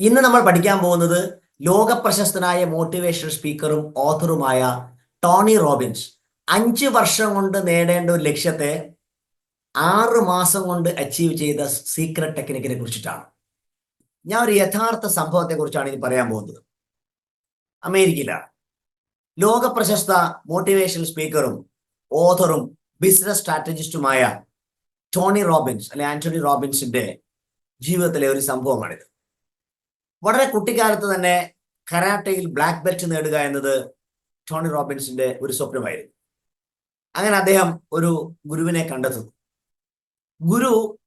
ഇന്ന് നമ്മൾ പഠിക്കാൻ പോകുന്നത് ലോക പ്രശസ്തനായ മോട്ടിവേഷൻ സ്പീക്കറും ഓഥറുമായ ടോണി റോബിൻസ്. അഞ്ച് വർഷം കൊണ്ട് നേടേണ്ട ഒരു ലക്ഷ്യത്തെ ആറ് മാസം കൊണ്ട് അച്ചീവ് ചെയ്ത സീക്രട്ട് ടെക്നിക്കിനെ കുറിച്ചിട്ടാണ്. ഞാൻ ഒരു യഥാർത്ഥ സംഭവത്തെ കുറിച്ചാണ് ഇനി പറയാൻ പോകുന്നത്. അമേരിക്കയിലാണ്. ലോക പ്രശസ്ത മോട്ടിവേഷൻ സ്പീക്കറും ഓഥറും ബിസിനസ് സ്ട്രാറ്റജിസ്റ്റുമായ ടോണി റോബിൻസ് അല്ലെ ആന്റണി റോബിൻസിന്റെ ജീവിതത്തിലെ ഒരു സംഭവമാണിത്. വളരെ കുട്ടിക്കാലത്ത് തന്നെ കരാട്ടയിൽ ബ്ലാക്ക് ബെൽറ്റ് നേടുക എന്നത് ടോണി റോബിൻസിന്റെ ഒരു സ്വപ്നമായിരുന്നു. അങ്ങനെ അദ്ദേഹം ഒരു ഗുരുവിനെ കണ്ടെത്തുന്നു ഗുരു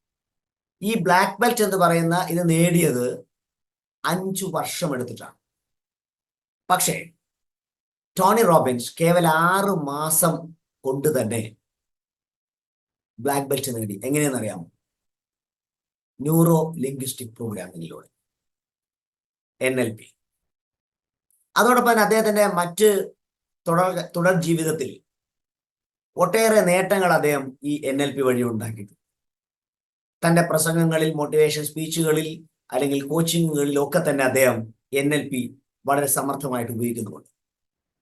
ഈ ബ്ലാക്ക് ബെൽറ്റ് എന്ന് പറയുന്ന ഇത് നേടിയത് അഞ്ചു വർഷം എടുത്തിട്ടാണ്. പക്ഷേ ടോണി റോബിൻസ് കേവലം ആറ് മാസം കൊണ്ട് തന്നെ ബ്ലാക്ക് ബെൽറ്റ് നേടി. എങ്ങനെയെന്ന് അറിയാമോ ന്യൂറോ ലിംഗ്വിസ്റ്റിക് പ്രോഗ്രാമിങ്ങിലൂടെ. എൻ എൽ പി അതോടൊപ്പം തന്നെ അദ്ദേഹത്തിന്റെ മറ്റ് തുടർ തുടർ ജീവിതത്തിൽ ഒട്ടേറെ നേട്ടങ്ങൾ അദ്ദേഹം ഈ എൻ എൽ പി വഴി ഉണ്ടാക്കിയിട്ടുണ്ട്. തന്റെ പ്രസംഗങ്ങളിൽ മോട്ടിവേഷൻ സ്പീച്ചുകളിൽ അല്ലെങ്കിൽ കോച്ചിങ്ങുകളിൽ ഒക്കെ തന്നെ അദ്ദേഹം എൻ എൽ പി വളരെ സമർത്ഥമായിട്ട് ഉപയോഗിക്കുന്നുണ്ട്.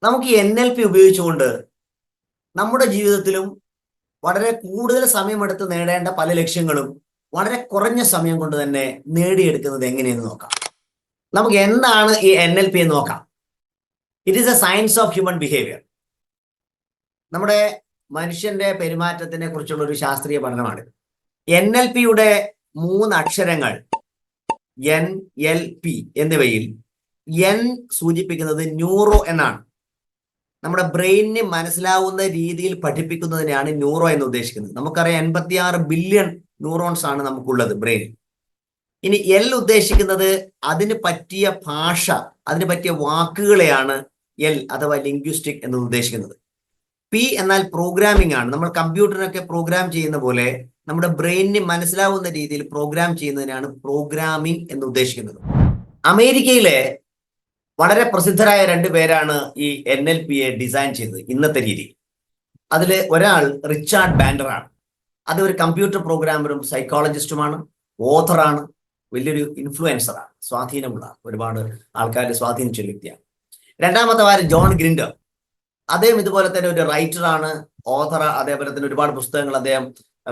നമുക്ക് എൻ എൽ പി ഉപയോഗിച്ചുകൊണ്ട് നമ്മുടെ ജീവിതത്തിലും വളരെ കൂടുതൽ സമയമെടുത്ത് നേടേണ്ട പല ലക്ഷ്യങ്ങളും വളരെ കുറഞ്ഞ സമയം കൊണ്ട് തന്നെ നേടിയെടുക്കുന്നത് എങ്ങനെയെന്ന് നോക്കാം. നമുക്ക് എന്താണ് ഈ എൻ എൽ പി എന്ന് നോക്കാം. It is a science of human behaviour നമ്മുടെ മനുഷ്യന്റെ പെരുമാറ്റത്തിനെ കുറിച്ചുള്ള ഒരു ശാസ്ത്രീയ പഠനമാണ് എൻ എൽ പിയുടെ മൂന്ന് അക്ഷരങ്ങൾ എൻ എൽ പി എന്നിവയിൽ എൻ സൂചിപ്പിക്കുന്നത് ന്യൂറോ എന്നാണ്. നമ്മുടെ ബ്രെയിനിന് മനസ്സിലാവുന്ന രീതിയിൽ പഠിപ്പിക്കുന്നതിനെയാണ് ന്യൂറോ എന്ന് ഉദ്ദേശിക്കുന്നത്. നമുക്കറിയാം എൺപത്തിയാറ് ബില്യൺ ന്യൂറോൺസ് ആണ് നമുക്കുള്ളത് ബ്രെയിനിൽ. ഇനി എൽ ഉദ്ദേശിക്കുന്നത് അതിന് പറ്റിയ ഭാഷ അതിന് പറ്റിയ വാക്കുകളെയാണ് എൽ അഥവാ ലിംഗ്വിസ്റ്റിക് എന്ന് ഉദ്ദേശിക്കുന്നത്. പി എന്നാൽ പ്രോഗ്രാമിംഗ് ആണ്. നമ്മൾ കമ്പ്യൂട്ടറിനൊക്കെ പ്രോഗ്രാം ചെയ്യുന്ന പോലെ നമ്മുടെ ബ്രെയിനിന് മനസ്സിലാവുന്ന രീതിയിൽ പ്രോഗ്രാം ചെയ്യുന്നതിനാണ് പ്രോഗ്രാമിംഗ് എന്ന് ഉദ്ദേശിക്കുന്നത്. അമേരിക്കയിലെ വളരെ പ്രസിദ്ധരായ രണ്ട് പേരാണ് ഈ എൻ എൽ പി എ ഡിസൈൻ ചെയ്തത് ഇന്നത്തെ രീതി. അതിൽ ഒരാൾ റിച്ചാർഡ് ബാൻഡറാണ്. അത് ഒരു കമ്പ്യൂട്ടർ പ്രോഗ്രാമറും സൈക്കോളജിസ്റ്റുമാണ് ഓഥറാണ് വലിയൊരു ഇൻഫ്ലുവൻസറാണ് സ്വാധീനമുള്ള ഒരുപാട് ആൾക്കാരെ സ്വാധീനിച്ച വ്യക്തിയാണ്. രണ്ടാമത്തെ വാരം ജോൺ ഗ്രിൻഡർ. അദ്ദേഹം ഇതുപോലെ തന്നെ ഒരു റൈറ്ററാണ് ഓഥർ അതേപോലെ തന്നെ ഒരുപാട് പുസ്തകങ്ങൾ അദ്ദേഹം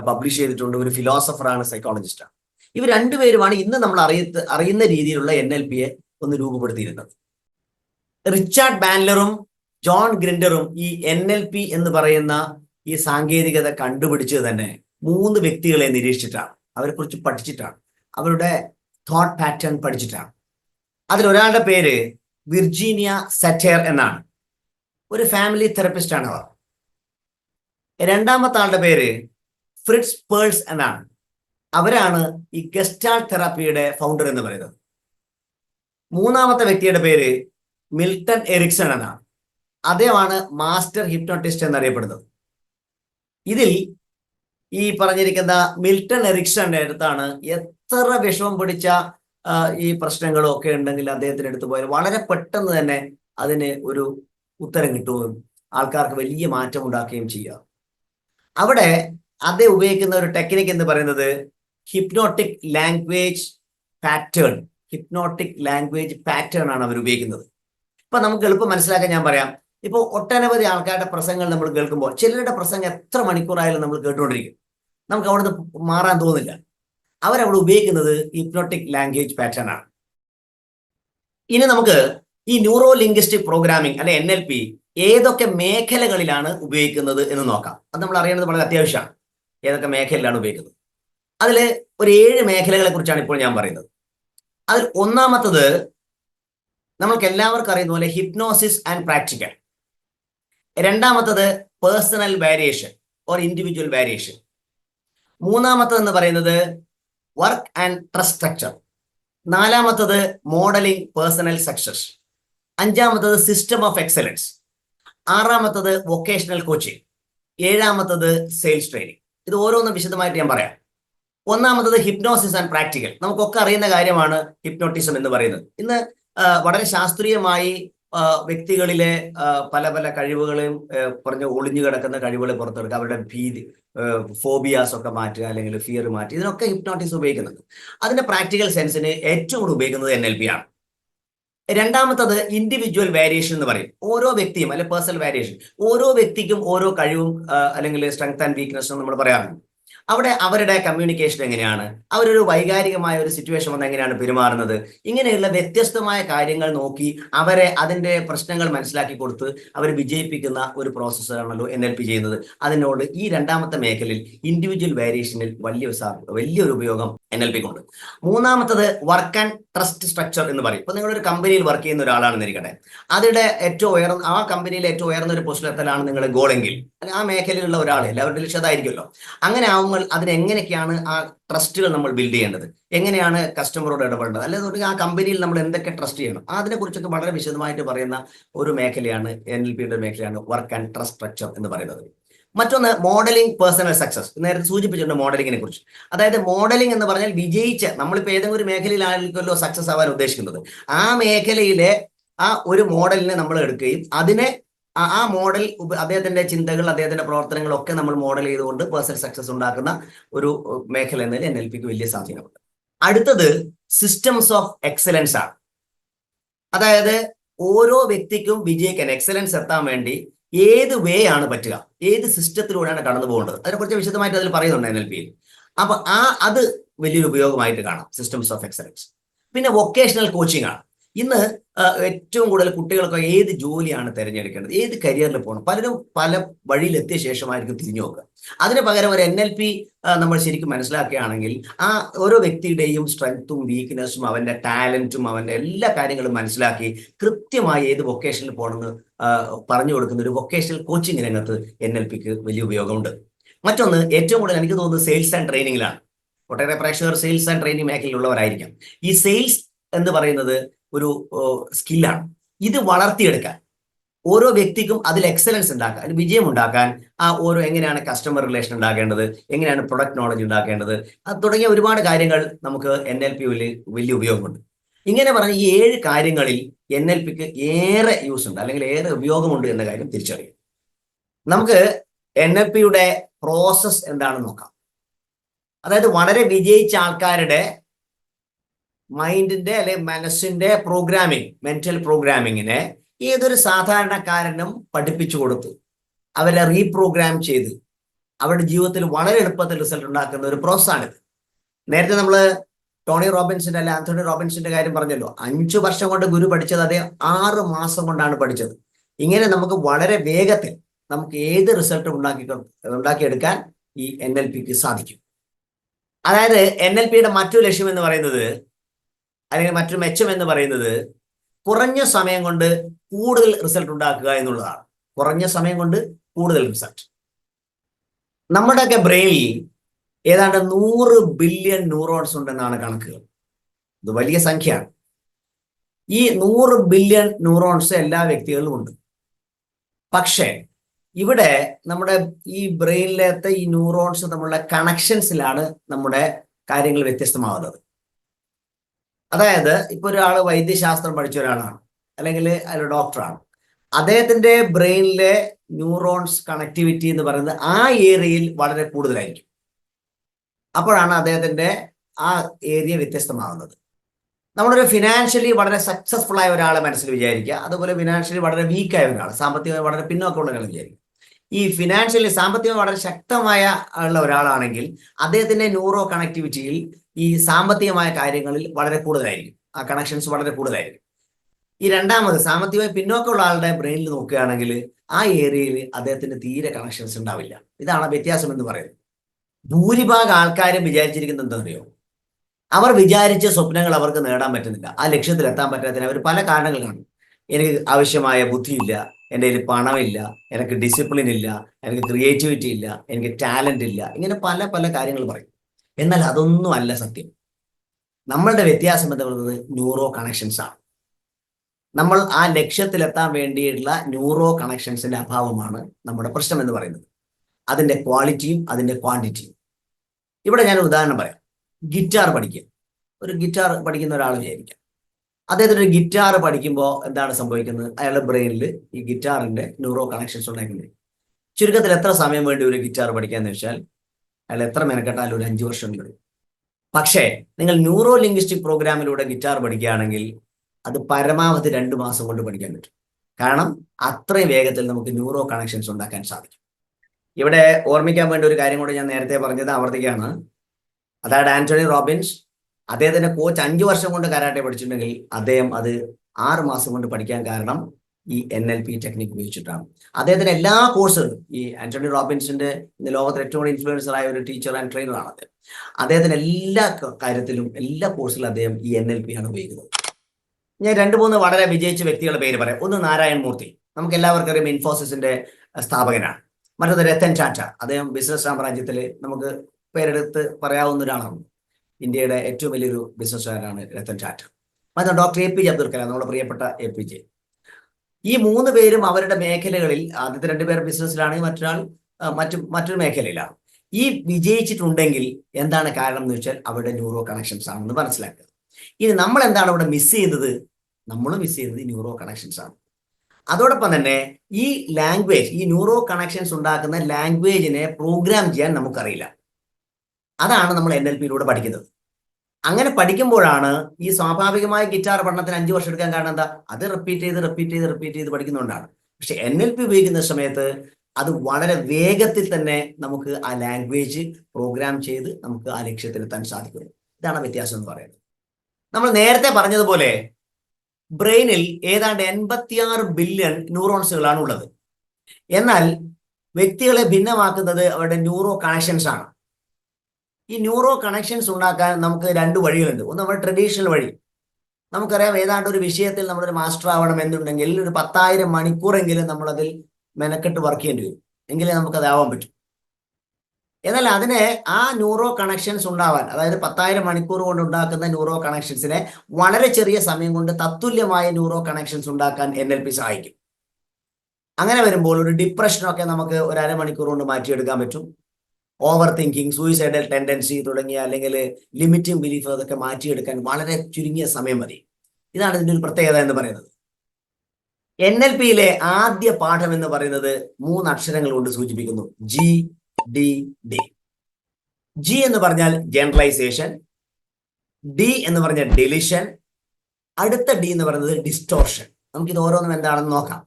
പബ്ലിഷ് ചെയ്തിട്ടുണ്ട്. ഒരു ഫിലോസഫറാണ് സൈക്കോളജിസ്റ്റാണ് ഇവർ രണ്ടുപേരുമാണ് ഇന്ന് നമ്മൾ അറിയ അറിയുന്ന രീതിയിലുള്ള എൻ എൽ പിയെ ഒന്ന് രൂപപ്പെടുത്തിയിരുന്നത്. റിച്ചാർഡ് ബാൻലറും ജോൺ ഗ്രിൻഡറും ഈ എൻ എൽ പി എന്ന് പറയുന്ന ഈ സാങ്കേതികത കണ്ടുപിടിച്ചത് തന്നെ മൂന്ന് വ്യക്തികളെ നിരീക്ഷിച്ചിട്ടാണ്. അവരെ കുറിച്ച് പഠിച്ചിട്ടാണ്. അവരുടെ തോട്ട് പാറ്റേൺ പഠിച്ചിട്ടാണ്. അതിലൊരാളുടെ പേര് വിർജീനിയ സറ്റേർ എന്നാണ്. ഒരു ഫാമിലി തെറപ്പിസ്റ്റ് ആണ് അവർ. രണ്ടാമത്തെ ആളുടെ പേര് ഫ്രിഡ്സ് പേഴ്സ് എന്നാണ്. അവരാണ് ഈ ഗസ്റ്റാൾ തെറാപ്പിയുടെ ഫൗണ്ടർ എന്ന് പറയുന്നത്. മൂന്നാമത്തെ വ്യക്തിയുടെ പേര് മിൽട്ടൺ എറിക്സൺ എന്നാണ്. അദ്ദേഹമാണ് മാസ്റ്റർ ഹിപ്നോട്ടിസ്റ്റ് എന്നറിയപ്പെടുന്നത്. ഇതിൽ ഈ പറഞ്ഞിരിക്കുന്ന മിൽട്ടൺ എറിക്സന്റെ അടുത്താണ് എത്ര വിഷമം പിടിച്ച ഈ പ്രശ്നങ്ങളും ഒക്കെ ഉണ്ടെങ്കിൽ അദ്ദേഹത്തിന് അടുത്ത് പോയാൽ വളരെ പെട്ടെന്ന് തന്നെ അതിന് ഒരു ഉത്തരം കിട്ടുകയും ആൾക്കാർക്ക് വലിയ മാറ്റം ഉണ്ടാക്കുകയും ചെയ്യുക അവിടെ അദ്ദേഹം ഉപയോഗിക്കുന്ന ഒരു ടെക്നിക്ക് എന്ന് പറയുന്നത് hypnotic language pattern hypnotic language pattern ആണ് അവർ ഉപയോഗിക്കുന്നത്. ഇപ്പൊ നമുക്ക് എളുപ്പം മനസ്സിലാക്കാൻ ഞാൻ പറയാം. ഇപ്പോൾ ഒട്ടനവധി ആൾക്കാരുടെ പ്രസംഗങ്ങൾ നമ്മൾ കേൾക്കുമ്പോൾ ചിലരുടെ പ്രസംഗം എത്ര മണിക്കൂറായാലും നമ്മൾ കേട്ടുകൊണ്ടിരിക്കും. നമുക്ക് അവിടുന്ന് മാറാൻ തോന്നില്ല. അവരവിടെ ഉപയോഗിക്കുന്നത് ഹിപ്നോട്ടിക് ലാംഗ്വേജ് പാറ്റേൺ ആണ്. ഇനി നമുക്ക് ഈ ന്യൂറോ ലിംഗ്വിസ്റ്റിക് പ്രോഗ്രാമിംഗ് അല്ലെ എൻ എൽ പി ഏതൊക്കെ മേഖലകളിലാണ് ഉപയോഗിക്കുന്നത് എന്ന് നോക്കാം. അത് നമ്മൾ അറിയേണ്ടത് വളരെ അത്യാവശ്യമാണ്. ഏതൊക്കെ മേഖലയിലാണ് ഉപയോഗിക്കുന്നത്. അതിൽ ഒരു ഏഴ് മേഖലകളെ കുറിച്ചാണ് ഇപ്പോൾ ഞാൻ പറയുന്നത്. അതിൽ ഒന്നാമത്തത് നമ്മൾക്ക് എല്ലാവർക്കും അറിയുന്ന പോലെ ഹിപ്നോസിസ് ആൻഡ് പ്രാക്ടിക്കൽ രണ്ടാമത്തത് personal variation or individual variation മൂന്നാമത്തത് എന്ന് പറയുന്നത് വർക്ക് ആൻഡ് ട്രസ്റ്റ് സ്ട്രക്ചർ നാലാമത്തത് മോഡലിംഗ് പേഴ്സണൽ സക്സസ് അഞ്ചാമത്തത് സിസ്റ്റം ഓഫ് എക്സലൻസ് ആറാമത്തത് വൊക്കേഷണൽ കോച്ചിങ് ഏഴാമത്തത് സെയിൽസ് ട്രെയിനിങ് ഇത് ഓരോന്നും വിശദമായിട്ട് ഞാൻ പറയാം. ഒന്നാമത്തത് ഹിപ്നോസിസ് ആൻഡ് പ്രാക്ടിക്കൽ നമുക്കൊക്കെ അറിയുന്ന കാര്യമാണ് ഹിപ്നോട്ടിസം എന്ന് പറയുന്നത്. ഇന്ന് വളരെ ശാസ്ത്രീയമായി വ്യക്തികളിലെ പല പല കഴിവുകളെയും പറഞ്ഞ ഒളിഞ്ഞു കിടക്കുന്ന കഴിവുകളെ പുറത്തെടുക്കുക. അവരുടെ ഭീതി ഫോബിയാസ് ഒക്കെ മാറ്റുക അല്ലെങ്കിൽ ഫിയർ മാറ്റുക. ഇതിനൊക്കെ ഹിപ്നോട്ടിസ് ഉപയോഗിക്കുന്നുണ്ട്. അതിന്റെ പ്രാക്ടിക്കൽ സെൻസിന് ഏറ്റവും കൂടുതൽ ഉപയോഗിക്കുന്നത് എൻ എൽ പി ആണ്. രണ്ടാമത്തത് ഇൻഡിവിജ്വൽ വേരിയേഷൻ എന്ന് പറയും. ഓരോ വ്യക്തിയും അല്ലെ പേഴ്സണൽ വേരിയേഷൻ ഓരോ വ്യക്തിക്കും ഓരോ കഴിവും അല്ലെങ്കിൽ സ്ട്രെങ്ത് ആൻഡ് വീക്ക്നെസ് നമ്മൾ പറയാറുണ്ട്. അവിടെ അവരുടെ കമ്മ്യൂണിക്കേഷൻ എങ്ങനെയാണ്? അവരൊരു വൈകാരികമായ ഒരു സിറ്റുവേഷൻ വന്ന് എങ്ങനെയാണ് പെരുമാറുന്നത്? ഇങ്ങനെയുള്ള വ്യത്യസ്തമായ കാര്യങ്ങൾ നോക്കി അവരെ അതിന്റെ പ്രശ്നങ്ങൾ മനസ്സിലാക്കി കൊടുത്ത് അവരെ വിജയിപ്പിക്കുന്ന ഒരു പ്രോസസ്സാണല്ലോ എൻ എൽ പി ചെയ്യുന്നത്. അതിനോട് ഈ രണ്ടാമത്തെ മേഖലയിൽ ഇൻഡിവിജ്വൽ വേരിയേഷനിൽ വലിയ വലിയൊരു ഉപയോഗം എൻ എൽ പിക്കുണ്ട്. മൂന്നാമത്തത് വർക്ക് ആൻഡ് ട്രസ്റ്റ് സ്ട്രക്ചർ എന്ന് പറയും. ഇപ്പൊ നിങ്ങളൊരു കമ്പനിയിൽ വർക്ക് ചെയ്യുന്ന ഒരാളാണെന്ന് ഇരിക്കട്ടെ. അതിന്റെ ഏറ്റവും ഉയർന്ന ആ കമ്പനിയിലെ ഏറ്റവും ഉയർന്ന ഒരു പൊസിഷൻ നിങ്ങൾ ഗോളെങ്കിൽ ആ മേഖലയിലുള്ള ഒരാൾ എല്ലാവരുടെ ലക്ഷ്യം അതായിരിക്കുമല്ലോ. അങ്ങനെ ആവുമ്പോൾ അതിനെങ്ങനെയൊക്കെയാണ് ആ ട്രസ്റ്റുകൾ നമ്മൾ ബിൽഡ് ചെയ്യേണ്ടത്? എങ്ങനെയാണ് കസ്റ്റമറോട് ഇടപെടേണ്ടത്? അല്ലെങ്കിൽ ആ കമ്പനിയിൽ നമ്മൾ എന്തൊക്കെ ട്രസ്റ്റ് ചെയ്യണം? അതിനെക്കുറിച്ചൊക്കെ വളരെ വിശദമായിട്ട് പറയുന്ന ഒരു മേഖലയാണ് എൻ എൽ പിയുടെ മേഖലയാണ് വർക്ക് ആൻഡ് ട്രസ്റ്റ് സ്ട്രക്ചർ എന്ന് പറയുന്നത്. മറ്റൊന്ന് മോഡലിംഗ് പേഴ്സണൽ സക്സസ് നേരത്തെ സൂചിപ്പിച്ചിട്ടുണ്ട് മോഡലിങ്ങിനെ കുറിച്ച്. അതായത് മോഡലിംഗ് എന്ന് പറഞ്ഞാൽ വിജയിച്ച നമ്മളിപ്പോൾ ഏതെങ്കിലും ഒരു മേഖലയിലായിരിക്കുമല്ലോ സക്സസ് ആവാൻ ഉദ്ദേശിക്കുന്നത്. ആ മേഖലയിലെ ആ ഒരു മോഡലിനെ നമ്മൾ എടുക്കുകയും അതിനെ ആ- മോഡൽ അദ്ദേഹത്തിന്റെ ചിന്തകൾ അദ്ദേഹത്തിന്റെ പ്രവർത്തനങ്ങളൊക്കെ നമ്മൾ മോഡൽ ചെയ്തുകൊണ്ട് പേഴ്സണൽ സക്സസ് ഉണ്ടാക്കുന്ന ഒരു മേഖല എന്നതിൽ എൻ എൽ പിക്ക് വലിയ സ്വാധീനമുണ്ട്. അടുത്തത് സിസ്റ്റംസ് ഓഫ് എക്സലൻസ് ആണ്. അതായത് ഓരോ വ്യക്തിക്കും വിജയിക്കാൻ എക്സലൻസ് എത്താൻ വേണ്ടി ഏത് വേ ആണ് പറ്റുക? ഏത് സിസ്റ്റത്തിലൂടെയാണ് കടന്നു പോകേണ്ടത്? അതിനെക്കുറിച്ച് വിശദമായിട്ട് അതിൽ പറയുന്നുണ്ട് എൻ എൽ പിയിൽ. അപ്പൊ ആ അത് വലിയൊരു ഉപയോഗമായിട്ട് കാണാം സിസ്റ്റംസ് ഓഫ് എക്സലൻസ് പിന്നെ വൊക്കേഷണൽ കോച്ചിങ് ആണ്. ഇന്ന് ഏറ്റവും കൂടുതൽ കുട്ടികൾക്ക് ഏത് ജോലിയാണ് തിരഞ്ഞെടുക്കേണ്ടത്? ഏത് കരിയറിൽ പോകണം? പലരും പല വഴിയിലെത്തിയ ശേഷമായിരിക്കും തിരിഞ്ഞു നോക്കുക. അതിന് പകരം ഒരു എൻ എൽ പി നമ്മൾ ശരിക്കും മനസ്സിലാക്കുകയാണെങ്കിൽ ആ ഓരോ വ്യക്തിയുടെയും സ്ട്രെങ്ത്തും വീക്ക്നെസ്സും അവന്റെ ടാലന്റും അവന്റെ എല്ലാ കാര്യങ്ങളും മനസ്സിലാക്കി കൃത്യമായി ഏത് വൊക്കേഷനിൽ പോകണമെന്ന് പറഞ്ഞു കൊടുക്കുന്ന ഒരു വൊക്കേഷണൽ കോച്ചിങ് രംഗത്ത് എൻ എൽ പിക്ക് വലിയ ഉപയോഗമുണ്ട്. മറ്റൊന്ന് ഏറ്റവും കൂടുതൽ എനിക്ക് തോന്നുന്നത് സെയിൽസ് ആൻഡ് ട്രെയിനിങ്ങിലാണ് ഒട്ടേറെ പ്രേക്ഷകർ സെയിൽസ് ആൻഡ് ട്രെയിനിങ് മേഖലയിലുള്ളവരായിരിക്കാം. ഈ സെയിൽസ് എന്ന് പറയുന്നത് ഒരു സ്കില്ലാണ് ഇത് വളർത്തിയെടുക്കാൻ ഓരോ വ്യക്തിക്കും അതിൽ എക്സലൻസ് ഉണ്ടാക്കാൻ അതിൽ വിജയം ഉണ്ടാക്കാൻ ആ ഓരോ എങ്ങനെയാണ് കസ്റ്റമർ റിലേഷൻ ഉണ്ടാക്കേണ്ടത് എങ്ങനെയാണ് പ്രൊഡക്റ്റ് നോളജ് ഉണ്ടാക്കേണ്ടത് അത് തുടങ്ങിയ ഒരുപാട് കാര്യങ്ങൾ നമുക്ക് എൻ എൽ പി വലിയ ഉപയോഗമുണ്ട്. ഇങ്ങനെ പറഞ്ഞ ഈ ഏഴ് കാര്യങ്ങളിൽ എൻ എൽ പിക്ക് ഏറെ യൂസ് ഉണ്ട് അല്ലെങ്കിൽ ഏറെ ഉപയോഗമുണ്ട് എന്ന കാര്യം തിരിച്ചറിയും. നമുക്ക് എൻ എൽ പിയുടെ പ്രോസസ് എന്താണെന്ന് നോക്കാം. അതായത് വളരെ വിജയിച്ച ആൾക്കാരുടെ മൈൻഡിന്റെ അല്ലെ മനസ്സിന്റെ പ്രോഗ്രാമിംഗ് മെന്റൽ പ്രോഗ്രാമിങ്ങിനെ ഏതൊരു സാധാരണക്കാരനും പഠിപ്പിച്ചു കൊടുത്ത്. അവരെ റീപ്രോഗ്രാം ചെയ്ത്. അവരുടെ ജീവിതത്തിൽ വളരെ എളുപ്പത്തിൽ റിസൾട്ട് ഉണ്ടാക്കുന്ന ഒരു പ്രോസസ്സാണിത് നേരത്തെ നമ്മൾ ടോണി റോബിൻസിന്റെ അല്ലെ ആന്റോണി റോബിൻസിന്റെ കാര്യം പറഞ്ഞല്ലോ. അഞ്ചു വർഷം കൊണ്ട് ഗുരു പഠിച്ചത് അതേ ആറ് മാസം കൊണ്ടാണ് പഠിച്ചത്. ഇങ്ങനെ നമുക്ക് വളരെ വേഗത്തിൽ നമുക്ക് ഏത് റിസൾട്ടും ഉണ്ടാക്കി ഉണ്ടാക്കിയെടുക്കാൻ ഈ എൻ എൽ പിക്ക് സാധിക്കും. അതായത് എൻ എൽ പിയുടെ മറ്റൊരു ലക്ഷ്യം എന്ന് പറയുന്നത് അല്ലെങ്കിൽ മറ്റൊരു മെച്ചം എന്ന് പറയുന്നത് കുറഞ്ഞ സമയം കൊണ്ട് കൂടുതൽ റിസൾട്ട് ഉണ്ടാക്കുക എന്നുള്ളതാണ്. കുറഞ്ഞ സമയം കൊണ്ട് കൂടുതൽ റിസൾട്ട് നമ്മുടെയൊക്കെ ബ്രെയിനിൽ ഏതാണ്ട് നൂറ് ബില്യൺ ന്യൂറോൺസ് ഉണ്ടെന്നാണ് കണക്കുകൾ. ഇത് വലിയ സംഖ്യയാണ്. ഈ നൂറ് ബില്യൺ ന്യൂറോൺസ് എല്ലാ വ്യക്തികളിലും ഉണ്ട്. പക്ഷേ ഇവിടെ നമ്മുടെ ഈ ബ്രെയിനിലത്തെ ഈ ന്യൂറോൺസ് നമ്മളുടെ കണക്ഷൻസിലാണ് നമ്മുടെ കാര്യങ്ങൾ വ്യത്യസ്തമാകുന്നത്. അതായത് ഇപ്പൊ ഒരാൾ വൈദ്യശാസ്ത്രം പഠിച്ച ഒരാളാണ്. അല്ലെങ്കിൽ അയാൾ ഡോക്ടറാണ്. അദ്ദേഹത്തിന്റെ ബ്രെയിനിലെ ന്യൂറോൺസ് കണക്ടിവിറ്റി എന്ന് പറയുന്നത് ആ ഏരിയയിൽ വളരെ കൂടുതലായിരിക്കും. അപ്പോഴാണ് അദ്ദേഹത്തിന്റെ ആ ഏരിയ വ്യത്യസ്തമാകുന്നത്. നമ്മളൊരു ഫിനാൻഷ്യലി വളരെ സക്സസ്ഫുൾ ആയ ഒരാളെ മനസ്സിൽ വിചാരിക്കുക. അതുപോലെ ഫിനാൻഷ്യലി വളരെ വീക്കായ ഒരാൾ സാമ്പത്തികമായി വളരെ പിന്നോക്കമുള്ള ഒരാൾ വിചാരിക്കുക. ഈ ഫിനാൻഷ്യലി സാമ്പത്തികമായി വളരെ ശക്തമായ ഉള്ള ഒരാളാണെങ്കിൽ അദ്ദേഹത്തിന്റെ ന്യൂറോ കണക്ടിവിറ്റിയിൽ ഈ സാമ്പത്തികമായ കാര്യങ്ങളിൽ വളരെ കൂടുതലായിരിക്കും. ആ കണക്ഷൻസ് വളരെ കൂടുതലായിരിക്കും. ഈ രണ്ടാമത് സാമ്പത്തികമായി പിന്നോക്കമുള്ള ആളുടെ ബ്രെയിനിൽ നോക്കുകയാണെങ്കിൽ ആ ഏരിയയിൽ അദ്ദേഹത്തിന് തീരെ കണക്ഷൻസ് ഉണ്ടാവില്ല. ഇതാണ് വ്യത്യാസം എന്ന് പറയുന്നത്. ഭൂരിഭാഗം ആൾക്കാരും വിചാരിച്ചിരിക്കുന്നത് എന്താണെന്നറിയോ? അവർ വിചാരിച്ച സ്വപ്നങ്ങൾ അവർക്ക് നേടാൻ പറ്റുന്നില്ല. ആ ലക്ഷ്യത്തിൽ എത്താൻ പറ്റാത്തതിന് അവർ പല കാരണങ്ങൾ കാണും. എനിക്ക് ആവശ്യമായ ബുദ്ധിയില്ല എന്റെ കയ്യിൽ പണമില്ല എനിക്ക് ഡിസിപ്ലിൻ ഇല്ല എനിക്ക് ക്രിയേറ്റിവിറ്റി ഇല്ല എനിക്ക് ടാലന്റ് ഇല്ല ഇങ്ങനെ പല പല കാര്യങ്ങൾ പറയും. എന്നാൽ അതൊന്നും അല്ല സത്യം. നമ്മളുടെ വ്യത്യാസം എന്ന് പറയുന്നത്? ന്യൂറോ കണക്ഷൻസ് ആണ്. നമ്മൾ ആ ലക്ഷ്യത്തിലെത്താൻ വേണ്ടിയിട്ടുള്ള ന്യൂറോ കണക്ഷൻസിന്റെ അഭാവമാണ് നമ്മുടെ പ്രശ്നം എന്ന് പറയുന്നത്. അതിന്റെ ക്വാളിറ്റിയും അതിന്റെ ക്വാണ്ടിറ്റിയും. ഇവിടെ ഞാൻ ഉദാഹരണം പറയാം. ഗിറ്റാർ പഠിക്കുക. ഒരു ഗിറ്റാർ പഠിക്കുന്ന ഒരാൾ വിചാരിക്കാം അദ്ദേഹത്തിന് ഒരു ഗിറ്റാർ പഠിക്കുമ്പോൾ എന്താണ് സംഭവിക്കുന്നത്? അയാളുടെ ബ്രെയിനിൽ ഈ ഗിറ്റാറിന്റെ ന്യൂറോ കണക്ഷൻസ് ഉണ്ടാക്കുന്നത് ചുരുക്കത്തിൽ എത്ര സമയം വേണ്ടി ഒരു ഗിറ്റാർ പഠിക്കാന്ന് വെച്ചാൽ അയാൾ എത്ര മെനക്കെട്ടാലും ഒരു അഞ്ചു വർഷം കൂടി പക്ഷേ നിങ്ങൾ ന്യൂറോ ലിംഗ്വിസ്റ്റിക് പ്രോഗ്രാമിലൂടെ ഗിറ്റാർ പഠിക്കുകയാണെങ്കിൽ അത് പരമാവധി രണ്ട് മാസം കൊണ്ട് പഠിക്കാൻ പറ്റും. കാരണം അത്രയും വേഗത്തിൽ നമുക്ക് ന്യൂറോ കണക്ഷൻസ് ഉണ്ടാക്കാൻ സാധിക്കും. ഇവിടെ ഓർമ്മിക്കാൻ വേണ്ട ഒരു കാര്യം കൂടെ ഞാൻ നേരത്തെ പറഞ്ഞത് ആവർത്തിക്കുകയാണ്. അതായത് ആന്റണി റോബിൻസ് അദ്ദേഹത്തിന്റെ കോച്ച് അഞ്ചു വർഷം കൊണ്ട് കരാട്ടെ പഠിച്ചിട്ടുണ്ടെങ്കിൽ അദ്ദേഹം അത് ആറ് മാസം കൊണ്ട് പഠിക്കാൻ കാരണം ഈ എൻ എൽ പി ടെക്നിക് ഉപയോഗിച്ചിട്ടാണ്. അദ്ദേഹത്തിന്റെ എല്ലാ കോഴ്സുകളും ഈ ആന്റണി റോബിൻസിന്റെ ഇന്ന് ലോകത്തിലെ ഏറ്റവും കൂടുതൽ ഇൻഫ്ലുവൻസർ ആയ ഒരു ടീച്ചർ ആൻഡ് ട്രെയിനറാണ് അദ്ദേഹം. അദ്ദേഹത്തിന്റെ എല്ലാ കാര്യത്തിലും എല്ലാ കോഴ്സിലും അദ്ദേഹം ഈ എൻ എൽ പി ആണ് ഉപയോഗിക്കുന്നത്. ഞാൻ രണ്ട് മൂന്ന് വളരെ വിജയിച്ച വ്യക്തികളുടെ പേര് പറയാം. ഒന്ന് നാരായൺ മൂർത്തി. നമുക്ക് എല്ലാവർക്കും അറിയാം ഇൻഫോസിസിന്റെ സ്ഥാപകനാണ്. മറ്റൊന്ന് രത്തൻ ടാറ്റ അദ്ദേഹം ബിസിനസ് സാമ്രാജ്യത്തിൽ നമുക്ക് പേരെടുത്ത് പറയാവുന്ന ഒരാളാണ്. ഇന്ത്യയുടെ ഏറ്റവും വലിയൊരു ബിസിനസ്സുകാരാണ് രത്തൻ ടാറ്റ മറ്റൊന്ന് doctor A P J Abdul Kalam നമ്മുടെ പ്രിയപ്പെട്ട എ പി ജെ ഈ മൂന്ന് പേരും അവരുടെ മേഖലകളിൽ ആദ്യത്തെ രണ്ടുപേർ ബിസിനസ്സിലാണെങ്കിൽ മറ്റൊരാൾ മറ്റു മറ്റൊരു മേഖലയിലാണ്. ഈ വിജയിച്ചിട്ടുണ്ടെങ്കിൽ എന്താണ് കാരണം എന്ന് വെച്ചാൽ അവരുടെ ന്യൂറോ കണക്ഷൻസ് ആണെന്ന് മനസ്സിലാക്കുക. ഇനി നമ്മൾ എന്താണ് ഇവിടെ മിസ് ചെയ്യുന്നത്? നമ്മൾ മിസ് ചെയ്യുന്നത് ന്യൂറോ കണക്ഷൻസ് ആണ്. അതോടൊപ്പം തന്നെ ഈ ലാംഗ്വേജ് ഈ ന്യൂറോ കണക്ഷൻസ് ഉണ്ടാക്കുന്ന ലാംഗ്വേജിനെ പ്രോഗ്രാം ചെയ്യാൻ നമുക്കറിയില്ല. അതാണ് നമ്മൾ എൻ എൽ പിയിലൂടെ പഠിക്കുന്നത്. അങ്ങനെ പഠിക്കുമ്പോഴാണ് ഈ സ്വാഭാവികമായ ഗിറ്റാർ പഠനത്തിന് അഞ്ചു വർഷം എടുക്കാൻ കാരണം എന്താ? അത് റിപ്പീറ്റ് ചെയ്ത് റിപ്പീറ്റ് ചെയ്ത് റിപ്പീറ്റ് ചെയ്ത് പഠിക്കുന്നതുകൊണ്ടാണ് പക്ഷെ എൻ എൽ പി ഉപയോഗിക്കുന്ന സമയത്ത് അത് വളരെ വേഗത്തിൽ തന്നെ നമുക്ക് ആ ലാംഗ്വേജ് പ്രോഗ്രാം ചെയ്ത് നമുക്ക് ആ ലക്ഷ്യത്തിലെത്താൻ സാധിക്കുന്നു. ഇതാണ് വ്യത്യാസം എന്ന് പറയുന്നത്. നമ്മൾ നേരത്തെ പറഞ്ഞതുപോലെ ബ്രെയിനിൽ ഏതാണ്ട് എൺപത്തിയാറ് ബില്യൺ ന്യൂറോൺസുകളാണ് ഉള്ളത്. എന്നാൽ വ്യക്തികളെ ഭിന്നമാക്കുന്നത് അവരുടെ ന്യൂറോ കണക്ഷൻസ് ആണ്. ഈ ന്യൂറോ കണക്ഷൻസ് ഉണ്ടാക്കാൻ നമുക്ക് രണ്ട് വഴികളുണ്ട്. ഒന്ന് നമ്മുടെ ട്രഡീഷണൽ വഴി. നമുക്കറിയാം ഏതാണ്ട് ഒരു വിഷയത്തിൽ നമ്മളൊരു മാസ്റ്റർ ആവണം എന്നുണ്ടെങ്കിൽ ഒരു പത്തായിരം മണിക്കൂറെങ്കിലും നമ്മളതിൽ മെനക്കെട്ട് വർക്ക് ചെയ്യേണ്ടി വരും. എങ്കിലേ നമുക്കത് ആവാൻ പറ്റും. എന്നാൽ അതിനെ ആ ന്യൂറോ കണക്ഷൻസ് ഉണ്ടാവാൻ അതായത് പത്തായിരം മണിക്കൂർ കൊണ്ട് ഉണ്ടാക്കുന്ന ന്യൂറോ കണക്ഷൻസിനെ വളരെ ചെറിയ സമയം കൊണ്ട് തത്തുല്യമായ ന്യൂറോ കണക്ഷൻസ് ഉണ്ടാക്കാൻ എൻ എൽ പി സഹായിക്കും. അങ്ങനെ വരുമ്പോൾ ഒരു ഡിപ്രഷനൊക്കെ നമുക്ക് ഒരു അരമണിക്കൂർ കൊണ്ട് മാറ്റിയെടുക്കാൻ പറ്റും. ഓവർ തിങ്കിങ് സൂയിസൈഡൽ ടെൻഡൻസി തുടങ്ങിയ അല്ലെങ്കിൽ ലിമിറ്റിംഗ് ബിലീഫ് അതൊക്കെ മാറ്റിയെടുക്കാൻ വളരെ ചുരുങ്ങിയ സമയം മതി. ഇതാണ് ഇതിന്റെ ഒരു പ്രത്യേകത എന്ന് പറയുന്നത്. എൻ എൽ പിയിലെ ആദ്യ പാഠം എന്ന് പറയുന്നത് മൂന്ന് അക്ഷരങ്ങൾ കൊണ്ട് സൂചിപ്പിക്കുന്നു. ജി ഡി ഡി ജി എന്ന് പറഞ്ഞാൽ ജനറലൈസേഷൻ ഡി എന്ന് പറഞ്ഞാൽ ഡെലിഷൻ അടുത്ത ഡി എന്ന് പറയുന്നത് ഡിസ്റ്റോർഷൻ നമുക്കിത് ഓരോന്നും എന്താണെന്ന് നോക്കാം.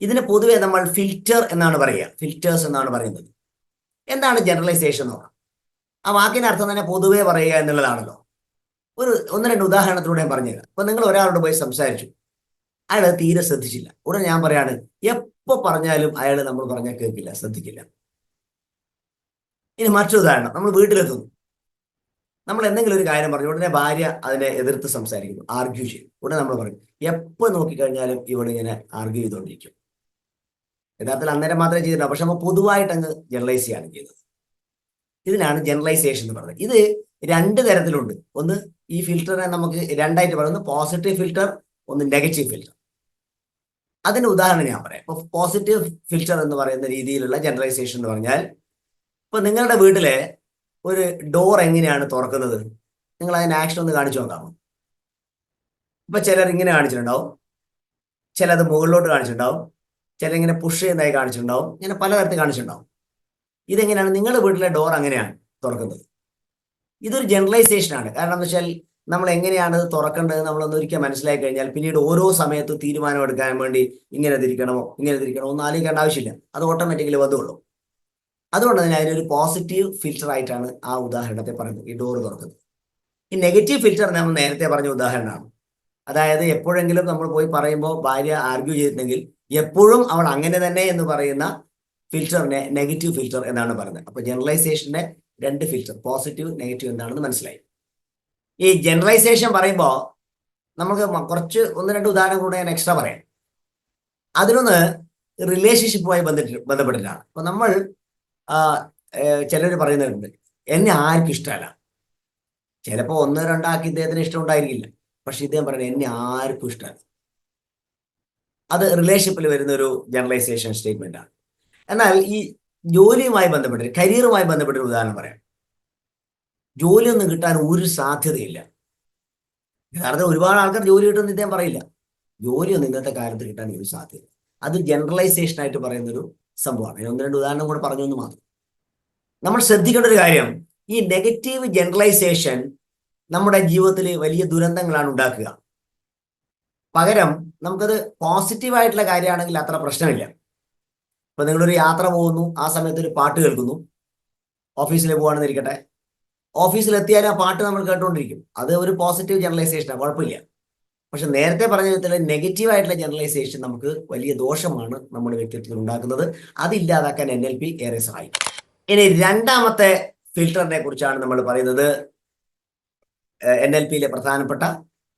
ഇതിന് പൊതുവെ നമ്മൾ ഫിൽറ്റർ എന്നാണ് പറയുക. ഫിൽറ്റേഴ്സ് എന്നാണ് പറയുന്നത്. എന്താണ് ജനറലൈസേഷൻ നോക്കാം. ആ വാക്കിന്റെ അർത്ഥം തന്നെ പൊതുവേ പറയുക എന്നുള്ളതാണല്ലോ. ഒരു ഒന്ന് രണ്ട് ഉദാഹരണത്തിലൂടെ ഞാൻ പറഞ്ഞുതരാം. അപ്പൊ നിങ്ങൾ ഒരാളോട് പോയി സംസാരിച്ചു. അയാൾ തീരെ ശ്രദ്ധിച്ചില്ല. ഉടനെ ഞാൻ പറയാണ് എപ്പോ പറഞ്ഞാലും അയാൾ നമ്മൾ പറഞ്ഞാൽ കേൾക്കില്ല ശ്രദ്ധിക്കില്ല. ഇനി മറ്റൊരു ഉദാഹരണം. നമ്മൾ വീട്ടിലെത്തുന്നു. നമ്മൾ എന്തെങ്കിലും ഒരു കാര്യം പറഞ്ഞു ഉടനെ ഭാര്യ അതിനെ എതിർത്ത് സംസാരിക്കുന്നു ആർഗ്യൂ ചെയ്യും. ഉടനെ നമ്മൾ പറയും എപ്പോ നോക്കിക്കഴിഞ്ഞാലും ഇങ്ങനെ ആർഗ്യൂ ചെയ്തുകൊണ്ടിരിക്കും. യഥാർത്ഥത്തിൽ അന്നേരം മാത്രമേ ചെയ്തിട്ടുള്ളൂ. പക്ഷെ നമ്മൾ പൊതുവായിട്ട് അങ്ങ് ജനറലൈസ് ചെയ്യാണ് ചെയ്തത്. ഇതിനാണ് ജനറലൈസേഷൻ എന്ന് പറയുന്നത് ഇത് രണ്ട് തരത്തിലുണ്ട്. ഒന്ന് ഈ ഫിൽറ്ററിനെ നമുക്ക് രണ്ടായിട്ട് പറയുന്നത് പോസിറ്റീവ് ഫിൽറ്റർ ഒന്ന് നെഗറ്റീവ് ഫിൽറ്റർ അതിന് ഉദാഹരണം ഞാൻ പറയാം. ഇപ്പൊ പോസിറ്റീവ് ഫിൽറ്റർ എന്ന് പറയുന്ന രീതിയിലുള്ള ജനറലൈസേഷൻ എന്ന് പറഞ്ഞാൽ ഇപ്പൊ നിങ്ങളുടെ വീട്ടിലെ ഒരു ഡോർ എങ്ങനെയാണ് തുറക്കുന്നത്? നിങ്ങൾ അതിന് ആക്ഷൻ ഒന്ന് കാണിച്ചു നോക്കാമോ? ഇപ്പൊ ചിലർ ഇങ്ങനെ കാണിച്ചിട്ടുണ്ടാവും. ചിലത് മുകളിലോട്ട് കാണിച്ചിട്ടുണ്ടാവും. ചില ഇങ്ങനെ പുഷ് ചെയ്യുന്നതായി കാണിച്ചിട്ടുണ്ടാവും. ഇങ്ങനെ പലതരത്തിൽ കാണിച്ചിട്ടുണ്ടാവും. ഇതെങ്ങനെയാണ്? നിങ്ങളുടെ വീട്ടിലെ ഡോർ അങ്ങനെയാണ് തുറക്കുന്നത്. ഇതൊരു ജനറലൈസേഷൻ ആണ്. കാരണം എന്താ വെച്ചാൽ നമ്മൾ എങ്ങനെയാണ് ഇത് തുറക്കേണ്ടത് നമ്മളൊന്ന് ഒരിക്കൽ മനസ്സിലാക്കി കഴിഞ്ഞാൽ പിന്നീട് ഓരോ സമയത്തും തീരുമാനം എടുക്കാൻ വേണ്ടി ഇങ്ങനെ തിരിക്കണമോ ഇങ്ങനെ തിരിക്കണമോ ഒന്നും ആലോചിക്കേണ്ട ആവശ്യമില്ല. അത് ഓട്ടോമാറ്റിക്കലി വന്നുള്ളൂ അതുകൊണ്ട് തന്നെ അതിനൊരു പോസിറ്റീവ് ഫിൽറ്റർ ആയിട്ടാണ് ആ ഉദാഹരണത്തെ പറയുന്നത്. ഈ ഡോർ തുറക്കുന്നത്. ഈ നെഗറ്റീവ് ഫിൽറ്റർ നമ്മൾ നേരത്തെ പറഞ്ഞ ഉദാഹരണമാണ്. അതായത് എപ്പോഴെങ്കിലും നമ്മൾ പോയി പറയുമ്പോൾ ഭാര്യ ആർഗ്യൂ ചെയ്തിട്ടുണ്ടെങ്കിൽ എപ്പോഴും അവൾ അങ്ങനെ തന്നെ എന്ന് പറയുന്ന ഫിൽറ്ററിനെ നെഗറ്റീവ് ഫിൽറ്റർ എന്നാണ് പറയുന്നത്. അപ്പൊ ജനറലൈസേഷന്റെ രണ്ട് ഫിൽറ്റർ പോസിറ്റീവ് നെഗറ്റീവ് എന്താണെന്ന് മനസ്സിലായി. ഈ ജനറലൈസേഷൻ പറയുമ്പോൾ നമുക്ക് കുറച്ച് ഒന്ന് രണ്ട് ഉദാഹരണം കൂടെ ഞാൻ എക്സ്ട്രാ പറയാം. അതിനൊന്ന് റിലേഷൻഷിപ്പുമായി ബന്ധപ്പെട്ട് ബന്ധപ്പെട്ടിട്ടാണ്. അപ്പൊ നമ്മൾ ചിലർ പറയുന്നുണ്ട് എന്നെ ആർക്കും ഇഷ്ടമല്ല. ചിലപ്പോൾ ഒന്ന് രണ്ടാക്കി ഇദ്ദേഹത്തിന് ഇഷ്ടം ഉണ്ടായിരിക്കില്ല. പക്ഷെ ഇദ്ദേഹം പറയുന്നത് എന്നെ ആർക്കും ഇഷ്ടമല്ല. അത് റിലേഷൻഷിപ്പിൽ വരുന്ന ഒരു ജനറലൈസേഷൻ സ്റ്റേറ്റ്മെന്റ് ആണ്. എന്നാൽ ഈ ജോലിയുമായി ബന്ധപ്പെട്ട് കരിയറുമായി ബന്ധപ്പെട്ട ഒരു ഉദാഹരണം പറയാം. ജോലിയൊന്നും കിട്ടാൻ ഒരു സാധ്യതയില്ല. യഥാർത്ഥത്തിൽ ഒരുപാട് ആൾക്കാർ ജോലി കിട്ടുമെന്ന് ഇദ്ദേഹം പറയില്ല. ജോലിയൊന്നും ഇന്നത്തെ കാലത്ത് കിട്ടാൻ ഒരു സാധ്യത അത് ജനറലൈസേഷൻ ആയിട്ട് പറയുന്ന ഒരു സംഭവമാണ് ഒന്ന് രണ്ട് ഉദാഹരണം കൂടെ പറഞ്ഞു എന്ന് മാത്രം. നമ്മൾ ശ്രദ്ധിക്കേണ്ട ഒരു കാര്യം ഈ നെഗറ്റീവ് ജനറലൈസേഷൻ നമ്മുടെ ജീവിതത്തിൽ വലിയ ദുരന്തങ്ങളാണ് ഉണ്ടാക്കുക. പകരം നമുക്കത് പോസിറ്റീവ് ആയിട്ടുള്ള കാര്യമാണെങ്കിൽ അത്ര പ്രശ്നമില്ല. ഇപ്പൊ നിങ്ങളൊരു യാത്ര പോകുന്നു ആ സമയത്ത് ഒരു പാട്ട് കേൾക്കുന്നു. ഓഫീസിൽ പോവാണെന്ന് ഇരിക്കട്ടെ ഓഫീസിൽ എത്തിയാൽ ആ പാട്ട് നമ്മൾ കേട്ടുകൊണ്ടിരിക്കും. അത് ഒരു പോസിറ്റീവ് ജനറലൈസേഷനാണ് കുഴപ്പമില്ല. പക്ഷെ നേരത്തെ പറഞ്ഞ വിധത്തിൽ നെഗറ്റീവ് ആയിട്ടുള്ള ജനറലൈസേഷൻ നമുക്ക് വലിയ ദോഷമാണ് നമ്മുടെ വ്യക്തിത്വത്തിൽ ഉണ്ടാക്കുന്നത്. അതില്ലാതാക്കാൻ എൻ എൽ പി ഏറെ സഹായിക്കും. ഇനി രണ്ടാമത്തെ ഫിൽറ്ററിനെ കുറിച്ചാണ് നമ്മൾ പറയുന്നത്. എൻ എൽ പിയിലെ പ്രധാനപ്പെട്ട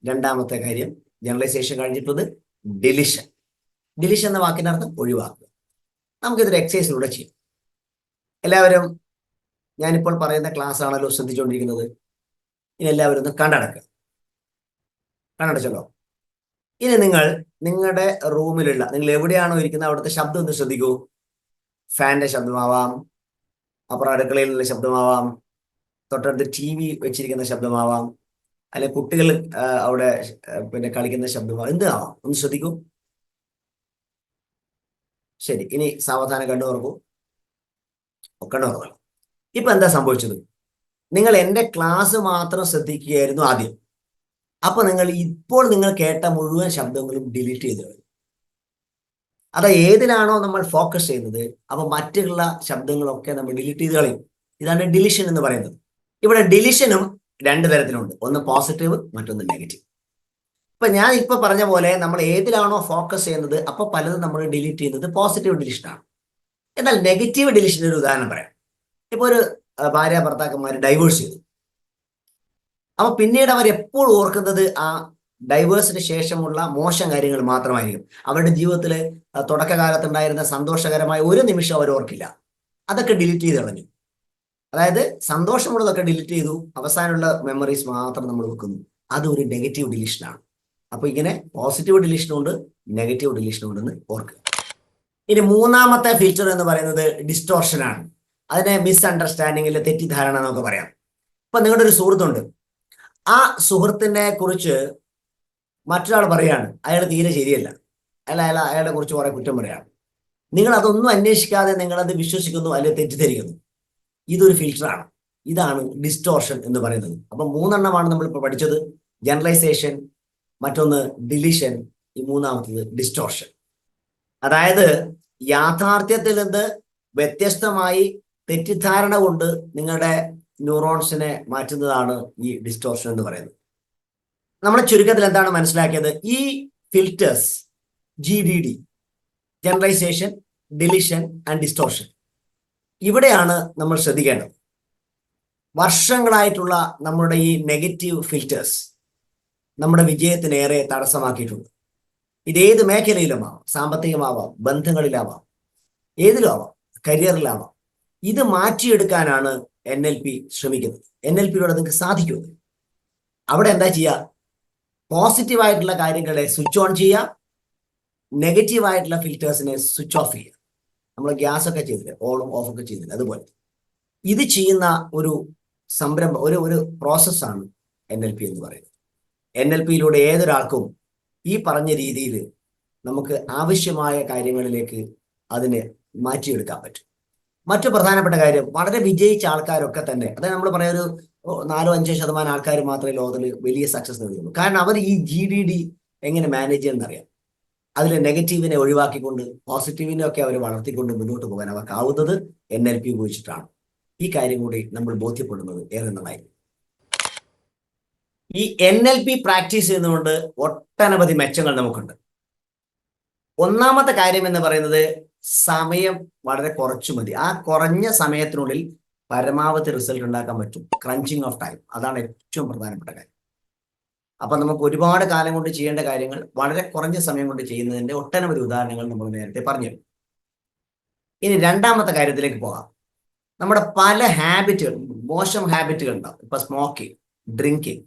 രണ്ടാമത്തെ കാര്യം. ജനറലൈസേഷൻ കഴിഞ്ഞിട്ടുള്ളത് ഡെലിഷൻ ഡെലിഷൻ എന്ന വാക്കിനർത്ഥം ഒഴിവാക്കുക. നമുക്കിതൊരു എക്സസൈസിലൂടെ ചെയ്യാം. എല്ലാവരും ഞാനിപ്പോൾ പറയുന്ന ക്ലാസ് ആണല്ലോ ശ്രദ്ധിച്ചുകൊണ്ടിരിക്കുന്നത് ഇനി എല്ലാവരും ഒന്ന് കണ്ടടക്കുക കണ്ടടച്ചല്ലോ ഇനി നിങ്ങൾ നിങ്ങളുടെ റൂമിലുള്ള നിങ്ങൾ എവിടെയാണോ ഇരിക്കുന്നത് അവിടുത്തെ ശബ്ദം ഒന്ന് ശ്രദ്ധിക്കൂ. ഫാന്റെ ശബ്ദമാവാം. അപ്പുറം അടുക്കളയിലുള്ള ശബ്ദമാവാം. തൊട്ടടുത്ത് ടി വി വെച്ചിരിക്കുന്ന ശബ്ദമാവാം. അല്ലെ കുട്ടികൾ അവിടെ പിന്നെ കളിക്കുന്ന ശബ്ദമാവാം എന്താവാം ഒന്ന് ശ്രദ്ധിക്കൂ. ശരി ഇനി സാവധാനം കണ്ടു തുറക്കൂ കണ്ടു ഇപ്പൊ എന്താ സംഭവിച്ചത്? നിങ്ങൾ എന്റെ ക്ലാസ് മാത്രം ശ്രദ്ധിക്കുകയായിരുന്നു ആദ്യം. അപ്പൊ നിങ്ങൾ ഇപ്പോൾ നിങ്ങൾ കേട്ട മുഴുവൻ ശബ്ദങ്ങളും ഡിലീറ്റ് ചെയ്ത് കളയും. അത് ഏതിലാണോ നമ്മൾ ഫോക്കസ് ചെയ്യുന്നത് അപ്പൊ മറ്റുള്ള ശബ്ദങ്ങളൊക്കെ നമ്മൾ ഡിലീറ്റ് ചെയ്ത് കളയും. ഇതാണ് ഡിലിഷൻ എന്ന് പറയുന്നത്. ഇവിടെ ഡിലിഷനും രണ്ട് തരത്തിലുണ്ട്. ഒന്ന് പോസിറ്റീവ് മറ്റൊന്ന് നെഗറ്റീവ് ഇപ്പൊ ഞാൻ ഇപ്പൊ പറഞ്ഞ പോലെ നമ്മൾ ഏതിലാണോ ഫോക്കസ് ചെയ്യുന്നത് അപ്പൊ പലതും നമ്മൾ ഡിലീറ്റ് ചെയ്യുന്നത് പോസിറ്റീവ് ഡിലീഷനാണ് ആണ്. എന്നാൽ നെഗറ്റീവ് ഡിലീഷന്റെ ഒരു ഉദാഹരണം പറയാം. ഇപ്പൊ ഒരു ഭാര്യ ഭർത്താക്കന്മാർ ഡൈവേഴ്സ് ചെയ്തു. അപ്പൊ പിന്നീട് അവർ എപ്പോഴും ഓർക്കുന്നത് ആ ഡൈവേഴ്സിന് ശേഷമുള്ള മോശം കാര്യങ്ങൾ മാത്രമായിരിക്കും. അവരുടെ ജീവിതത്തിൽ തുടക്കകാലത്തുണ്ടായിരുന്ന സന്തോഷകരമായ ഒരു നിമിഷം അവർ ഓർക്കില്ല. അതൊക്കെ ഡിലീറ്റ് ചെയ്ത് കളഞ്ഞു. അതായത് സന്തോഷമുള്ളതൊക്കെ ഡിലീറ്റ് ചെയ്തു അവസാനമുള്ള മെമ്മറീസ് മാത്രം നമ്മൾ വെക്കുന്നു. അത് ഒരു നെഗറ്റീവ് ഡിലീഷനാണ് അപ്പൊ ഇങ്ങനെ പോസിറ്റീവ് ഡിലീഷനും ഉണ്ട് നെഗറ്റീവ് ഡിലീഷനും ഉണ്ടെന്ന് ഓർക്കുക. ഇനി മൂന്നാമത്തെ ഫീച്ചർ എന്ന് പറയുന്നത് ഡിസ്റ്റോർഷൻ ആണ്. അതിനെ മിസ് അണ്ടർസ്റ്റാൻഡിങ്ങിൽ തെറ്റിദ്ധാരണ എന്നൊക്കെ പറയാം. ഇപ്പൊ നിങ്ങളുടെ ഒരു സുഹൃത്തുണ്ട്. ആ സുഹൃത്തിനെ കുറിച്ച് മറ്റൊരാൾ പറയാണ്. അയാൾ തീരെ ശരിയല്ല. അയാൾ അയാൾ അയാളെ കുറിച്ച് കുറെ കുറ്റം പറയാണ് നിങ്ങൾ അതൊന്നും അന്വേഷിക്കാതെ നിങ്ങളത് വിശ്വസിക്കുന്നു അല്ലെങ്കിൽ തെറ്റിദ്ധരിക്കുന്നു. ഇതൊരു ഫിൽറ്ററാണ് ഇതാണ് ഡിസ്റ്റോർഷൻ എന്ന് പറയുന്നത്. അപ്പൊ മൂന്നെണ്ണമാണ് നമ്മൾ ഇപ്പോൾ പഠിച്ചത്. ജനറലൈസേഷൻ മറ്റൊന്ന് ഡിലിഷൻ ഈ മൂന്നാമത്തത് ഡിസ്റ്റോർഷൻ അതായത് യാഥാർത്ഥ്യത്തിൽ നിന്ന് വ്യത്യസ്തമായി തെറ്റിദ്ധാരണ കൊണ്ട് നിങ്ങളുടെ ന്യൂറോൺസിനെ മാറ്റുന്നതാണ് ഈ ഡിസ്റ്റോർഷൻ എന്ന് പറയുന്നത്. നമ്മുടെ ചുരുക്കത്തിൽ എന്താണ് മനസ്സിലാക്കിയത്? ഈ filters G D D generalisation deletion and distortion ഇവിടെയാണ് നമ്മൾ ശ്രദ്ധിക്കേണ്ടത്. വർഷങ്ങളായിട്ടുള്ള നമ്മുടെ ഈ നെഗറ്റീവ് ഫിൽറ്റേഴ്സ് നമ്മുടെ വിജയത്തിനേറെ തടസ്സമാക്കിയിട്ടുണ്ട്. ഇത് ഇതേത് മേഖലയിലുമാവാം? സാമ്പത്തികമാവാം ബന്ധങ്ങളിലാവാം ഏതിലും ആവാം കരിയറിലാവാം. ഇത് മാറ്റിയെടുക്കാനാണ് എൻ എൽ പി ശ്രമിക്കുന്നത്. എൻ എൽ പിയിലൂടെ നിങ്ങൾക്ക് സാധിക്കുന്നത് അവിടെ എന്താ ചെയ്യുക? പോസിറ്റീവായിട്ടുള്ള കാര്യങ്ങളെ സ്വിച്ച് ഓൺ ചെയ്യുക. നെഗറ്റീവായിട്ടുള്ള ഫിൽറ്റേഴ്സിനെ സ്വിച്ച് ഓഫ് ചെയ്യുക. നമ്മൾ ഗ്യാസ് ഒക്കെ ചെയ്തില്ലേ ഓണും ഓഫ് ഒക്കെ ചെയ്തില്ലേ അതുപോലെ. ഇത് ചെയ്യുന്ന ഒരു സംരംഭം ഒരു ഒരു പ്രോസസ്സാണ് എൻ എൽ പി എന്ന് പറയുന്നത്. എൻ എൽ പിയിലൂടെ ഏതൊരാൾക്കും ഈ പറഞ്ഞ രീതിയിൽ നമുക്ക് ആവശ്യമായ കാര്യങ്ങളിലേക്ക് അതിനെ മാറ്റിയെടുക്കാൻ പറ്റും. മറ്റു പ്രധാനപ്പെട്ട കാര്യം വളരെ വിജയിച്ച ആൾക്കാരൊക്കെ തന്നെ അതായത് നമ്മൾ പറയാം ഒരു നാലോ അഞ്ചോ ശതമാനം ആൾക്കാർ മാത്രമേ ലോകത്തിൽ വലിയ സക്സസ് നേടുകയുള്ളൂ കാരണം അവർ ഈ ജി ഡി ഡി എങ്ങനെ മാനേജ് ചെയ്യുന്ന അതിലെ നെഗറ്റീവിനെ ഒഴിവാക്കിക്കൊണ്ട് പോസിറ്റീവിനെ ഒക്കെ അവർ വളർത്തിക്കൊണ്ട് മുന്നോട്ട് പോകാൻ അവർക്കാവുന്നത് എൻ എൽ പി ഉപയോഗിച്ചിട്ടാണ്. ഈ കാര്യം കൂടി നമ്മൾ ബോധ്യപ്പെടുന്നത് ഏറെ നന്നായി ഈ എൻ എൽ പി പ്രാക്ടീസ് ചെയ്യുന്നതുകൊണ്ട് ഒട്ടനവധി മെച്ചങ്ങൾ നമുക്കുണ്ട്. ഒന്നാമത്തെ കാര്യം എന്ന് പറയുന്നത് സമയം വളരെ കുറച്ചു മതി. ആ കുറഞ്ഞ സമയത്തിനുള്ളിൽ പരമാവധി റിസൾട്ട് ഉണ്ടാക്കാൻ പറ്റും. Crunching of time. അതാണ് ഏറ്റവും പ്രധാനപ്പെട്ട കാര്യം. അപ്പൊ നമുക്ക് ഒരുപാട് കാലം കൊണ്ട് ചെയ്യേണ്ട കാര്യങ്ങൾ വളരെ കുറഞ്ഞ സമയം കൊണ്ട് ചെയ്യുന്നതിന്റെ ഒട്ടനവധി ഉദാഹരണങ്ങൾ നമ്മൾ നേരത്തെ പറഞ്ഞു ഇനി രണ്ടാമത്തെ കാര്യത്തിലേക്ക് പോകാം. നമ്മുടെ പല ഹാബിറ്റുകൾ മോശം ഹാബിറ്റുകൾ ഉണ്ടാവും. ഇപ്പൊ സ്മോക്കിംഗ് ഡ്രിങ്കിങ്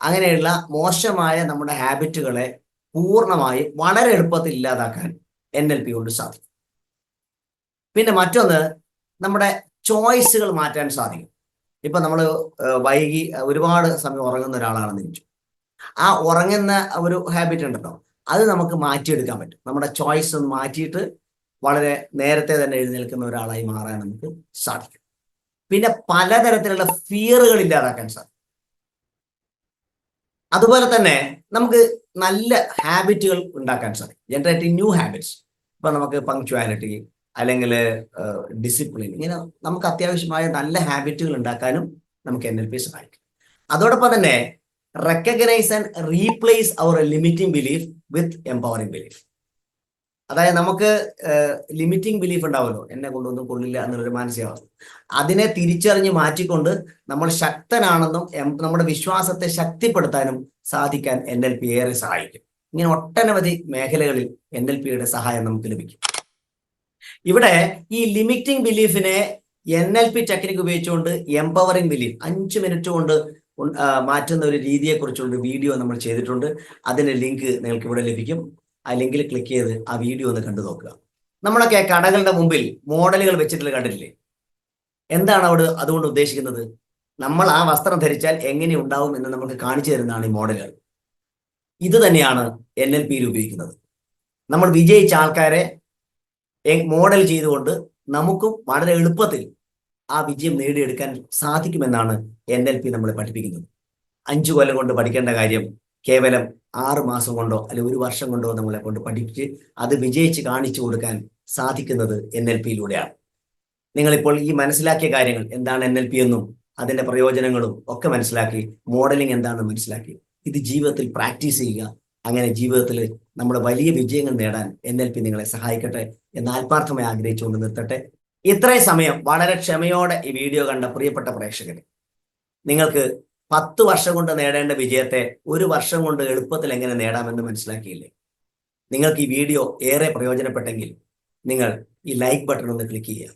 അങ്ങനെയുള്ള മോശമായ നമ്മുടെ ഹാബിറ്റുകളെ പൂർണമായി വളരെ എളുപ്പത്തിൽ ഇല്ലാതാക്കാൻ എൻ എൽ പി കൊണ്ട് സാധിക്കും. പിന്നെ മറ്റൊന്ന് നമ്മുടെ ചോയ്സുകൾ മാറ്റാൻ സാധിക്കും. ഇപ്പൊ നമ്മൾ വൈകി ഒരുപാട് സമയം ഉറങ്ങുന്ന ഒരാളാണെന്ന് വെച്ചു ആ ഉറങ്ങുന്ന ഒരു ഹാബിറ്റ് ഉണ്ടല്ലോ. അത് നമുക്ക് മാറ്റിയെടുക്കാൻ പറ്റും. നമ്മുടെ ചോയ്സ് ഒന്ന് മാറ്റിയിട്ട് വളരെ നേരത്തെ തന്നെ എഴുന്നേൽക്കുന്ന ഒരാളായി മാറാൻ നമുക്ക് സാധിക്കും. പിന്നെ പലതരത്തിലുള്ള ഫിയറുകൾ ഇല്ലാതാക്കാൻ സാധിക്കും. അതുപോലെ തന്നെ നമുക്ക് നല്ല ഹാബിറ്റുകൾ ഉണ്ടാക്കാൻ സാധിക്കും. ജനറേറ്റിംഗ് ന്യൂ ഹാബിറ്റ്സ് ഇപ്പൊ നമുക്ക് പങ്ക്ച്വാലിറ്റി അല്ലെങ്കിൽ ഡിസിപ്ലിൻ ഇങ്ങനെ നമുക്ക് അത്യാവശ്യമായ നല്ല ഹാബിറ്റുകൾ ഉണ്ടാക്കാനും നമുക്ക് എൻ എൽ പി സഹായിക്കും. അതോടൊപ്പം തന്നെ recognise and replace our limiting belief with empowering belief അതായത് നമുക്ക് ലിമിറ്റിംഗ് ബിലീഫ് ഉണ്ടാവുമല്ലോ എന്നെ കൊണ്ടൊന്നും കൊള്ളില്ല എന്നുള്ളൊരു മാനസികാവസ്ഥ അതിനെ തിരിച്ചറിഞ്ഞ് മാറ്റിക്കൊണ്ട് നമ്മൾ ശക്തനാണെന്നും നമ്മുടെ വിശ്വാസത്തെ ശക്തിപ്പെടുത്താനും സാധിക്കാൻ എൻ എൽ പി ഏറെ സഹായിക്കും. ഇങ്ങനെ ഒട്ടനവധി മേഖലകളിൽ എൻ എൽ പിയുടെ സഹായം നമുക്ക് ലഭിക്കും. ഇവിടെ ഈ ലിമിറ്റിംഗ് ബിലീഫിനെ എൻ എൽ പി ടെക്നിക് ഉപയോഗിച്ചുകൊണ്ട് എംപവറിംഗ് ബിലീഫ് അഞ്ച് മിനിറ്റ് കൊണ്ട് മാറ്റുന്ന ഒരു രീതിയെക്കുറിച്ചുള്ളൊരു വീഡിയോ നമ്മൾ ചെയ്തിട്ടുണ്ട്. അതിന്റെ ലിങ്ക് നിങ്ങൾക്ക് ഇവിടെ ലഭിക്കും. ആ ലിങ്കിൽ ക്ലിക്ക് ചെയ്ത് ആ വീഡിയോ ഒന്ന് കണ്ടു നോക്കുക. നമ്മളൊക്കെ കടകളുടെ മുമ്പിൽ മോഡലുകൾ വെച്ചിട്ടില്ല കണ്ടിട്ടില്ലേ? എന്താണ് അവിടെ അതുകൊണ്ട് ഉദ്ദേശിക്കുന്നത്? നമ്മൾ ആ വസ്ത്രം ധരിച്ചാൽ എങ്ങനെ ഉണ്ടാവും എന്ന് നമുക്ക് കാണിച്ചു തരുന്നതാണ് ഈ മോഡലുകൾ. ഇത് തന്നെയാണ് എൻ എൽ പിയിൽ ഉപയോഗിക്കുന്നത്. നമ്മൾ വിജയിച്ച ആൾക്കാരെ മോഡൽ ചെയ്തുകൊണ്ട് നമുക്കും വളരെ എളുപ്പത്തിൽ ആ വിജയം നേടിയെടുക്കാൻ സാധിക്കുമെന്നാണ് എൻ എൽ പി നമ്മളെ പഠിപ്പിക്കുന്നത്. അഞ്ചു കൊല്ലം കൊണ്ട് പഠിക്കേണ്ട കാര്യം കേവലം ആറ് മാസം കൊണ്ടോ അല്ലെങ്കിൽ ഒരു വർഷം കൊണ്ടോ നമ്മളെ കൊണ്ട് പഠിപ്പിച്ച് അത് വിജയിച്ച് കാണിച്ചു കൊടുക്കാൻ സാധിക്കുന്നത് എൻ എൽ പിയിലൂടെയാണ്. നിങ്ങളിപ്പോൾ ഈ മനസ്സിലാക്കിയ കാര്യങ്ങൾ എന്താണ് എൻ എൽ പി എന്നും അതിന്റെ പ്രയോജനങ്ങളും ഒക്കെ മനസ്സിലാക്കി മോഡലിംഗ് എന്താണെന്ന് മനസ്സിലാക്കി ഇത് ജീവിതത്തിൽ പ്രാക്ടീസ് ചെയ്യുക. അങ്ങനെ ജീവിതത്തിൽ നമ്മുടെ വലിയ വിജയങ്ങൾ നേടാൻ എൻ എൽ പി നിങ്ങളെ സഹായിക്കട്ടെ എന്ന് ആത്മാർത്ഥമായി ആഗ്രഹിച്ചുകൊണ്ട് നിർത്തട്ടെ. ഇത്രയും സമയം വളരെ ക്ഷമയോടെ ഈ വീഡിയോ കണ്ട പ്രിയപ്പെട്ട പ്രേക്ഷകരെ നിങ്ങൾക്ക് പത്ത് വർഷം കൊണ്ട് നേടേണ്ട വിജയത്തെ ഒരു വർഷം കൊണ്ട് എളുപ്പത്തിൽ എങ്ങനെ നേടാമെന്ന് മനസ്സിലാക്കിയില്ലേ? നിങ്ങൾക്ക് ഈ വീഡിയോ ഏറെ പ്രയോജനപ്പെട്ടെങ്കിൽ നിങ്ങൾ ഈ ലൈക്ക് ബട്ടൺ ഒന്ന് ക്ലിക്ക് ചെയ്യുക.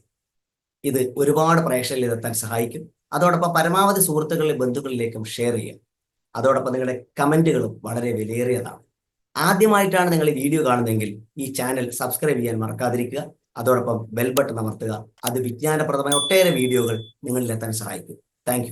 ഇത് ഒരുപാട് പ്രേക്ഷകരിൽ എത്താൻ സഹായിക്കും. അതോടൊപ്പം പരമാവധി സുഹൃത്തുക്കളിലെ ബന്ധുക്കളിലേക്കും ഷെയർ ചെയ്യുക. അതോടൊപ്പം നിങ്ങളുടെ കമന്റുകളും വളരെ വിലയേറിയതാണ്. ആദ്യമായിട്ടാണ് നിങ്ങൾ ഈ വീഡിയോ കാണുന്നതെങ്കിൽ ഈ ചാനൽ സബ്സ്ക്രൈബ് ചെയ്യാൻ മറക്കാതിരിക്കുക. അതോടൊപ്പം ബെൽ ബട്ടൺ അമർത്തുക. അത് വിജ്ഞാനപ്രദമായ ഒട്ടേറെ വീഡിയോകൾ നിങ്ങളിലെത്താൻ സഹായിക്കും. താങ്ക്